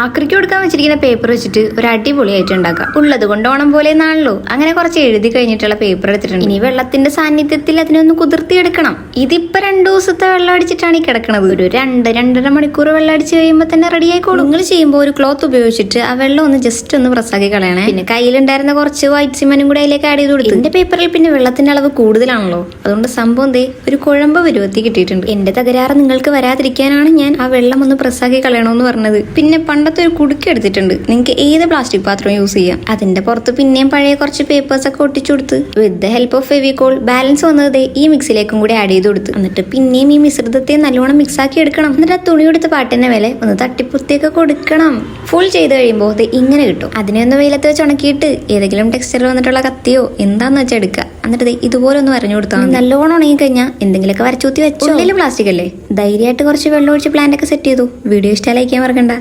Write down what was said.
ആക്രിക്ക് കൊടുക്കാൻ വെച്ചിരിക്കുന്ന പേപ്പർ വെച്ചിട്ട് ഒരു അടിപൊളിയായിട്ട് ഉണ്ടാക്കാം. ഉള്ളത് കൊണ്ട് ഓണം പോലെ നാണല്ലോ അങ്ങനെ കുറച്ച് എഴുതി കഴിഞ്ഞിട്ടുള്ള പേപ്പർ എടുത്തിട്ടുണ്ട്. ഇനി വെള്ളത്തിന്റെ സാന്നിധ്യത്തിൽ അതിനൊന്ന് കുതിർത്തിയെടുക്കണം ഇതിപ്പോ രണ്ടു ദിവസത്തെ വെള്ളം അടിച്ചിട്ടാണ് ഈ കിടക്കണത്. ഒരു രണ്ട് രണ്ടര മണിക്കൂർ വെള്ളം അടിച്ച് കഴിയുമ്പോൾ തന്നെ റെഡി ആയിക്കോളും. നിങ്ങൾ ചെയ്യുമ്പോൾ ഒരു ക്ലോത്ത് ഉപയോഗിച്ചിട്ട് ആ വെള്ളം ഒന്ന് ജസ്റ്റ് ഒന്ന് പ്രസ്സാക്കി കളയണേ. പിന്നെ കയ്യിലുണ്ടായിരുന്ന കുറച്ച് വൈറ്റ് സിമനും കൂടെ അതിലേക്ക് ആഡ് ചെയ്ത് കൊടുത്തു. എന്റെ പേപ്പറിൽ പിന്നെ വെള്ളത്തിന്റെ അളവ് കൂടുതലാണല്ലോ. അതുകൊണ്ട് സംഭവം ദേ ഒരു കുഴമ്പ് പരുവത്തി കിട്ടിയിട്ടുണ്ട്. എന്റെ തകരാറ് നിങ്ങൾക്ക് വരാതിരിക്കാനാണ് ഞാൻ ആ വെള്ളം ഒന്ന് പ്രസ്സാക്കി കളയണമെന്ന് പറഞ്ഞത്. പിന്നെ പണ്ടത്തെ ഒരു കുടുക്കി എടുത്തിട്ടുണ്ട്. നിങ്ങൾക്ക് ഏത് പ്ലാസ്റ്റിക് പാത്രം യൂസ് ചെയ്യാം? അതിന്റെ പുറത്ത് പിന്നെയും പഴയ കുറച്ച് പേപ്പേഴ്സ് ഒക്കെ ഒട്ടിച്ചു കൊടുത്ത്. With the help of Fevicol balance വന്നത് ഈ മിക്സിലേക്കും കൂടി ആഡ് ചെയ്ത് കൊടുത്ത്. എന്നിട്ട് പിന്നെയും ഈ മിശ്രിതത്തെ നല്ലോണം മിക്സ് ആക്കി എടുക്കണം. എന്നിട്ട് ആ തുണി കൊടുത്ത പാട്ടിന്റെ മേലെ ഒന്ന് തട്ടിപ്പുറത്തേക്ക് കൊടുക്കണം. ഫുൾ ചെയ്ത് കഴിയുമ്പോൾ ഇത് ഇങ്ങനെ കിട്ടും. അതിനെ ഒന്ന് വെയിലത്ത് വെച്ച് ഉണക്കിയിട്ട് ഏതെങ്കിലും ടെക്സ്ചർ വന്നിട്ടുള്ള കത്തിയോ എന്താന്ന് വെച്ചാൽ എടുക്കുക എന്നിട്ട് ഇതുപോലെ ഒന്ന് വരഞ്ഞു കൊടുത്താൽ. നല്ലോണം ഉണങ്ങി കഴിഞ്ഞാൽ എന്തെങ്കിലുമൊക്കെ വരച്ചൂത്തി വെച്ചോ. ഉള്ളിൽ പ്ലാസ്റ്റിക് അല്ലേ? ധൈര്യമായിട്ട് കുറച്ച് വെള്ളം ഒഴിച്ച് പ്ലാന്റ് ഒക്കെ സെറ്റ് ചെയ്തു. വീഡിയോ ഇഷ്ടമായി ലൈക്ക് ചെയ്യാൻ മറക്കണ്ട.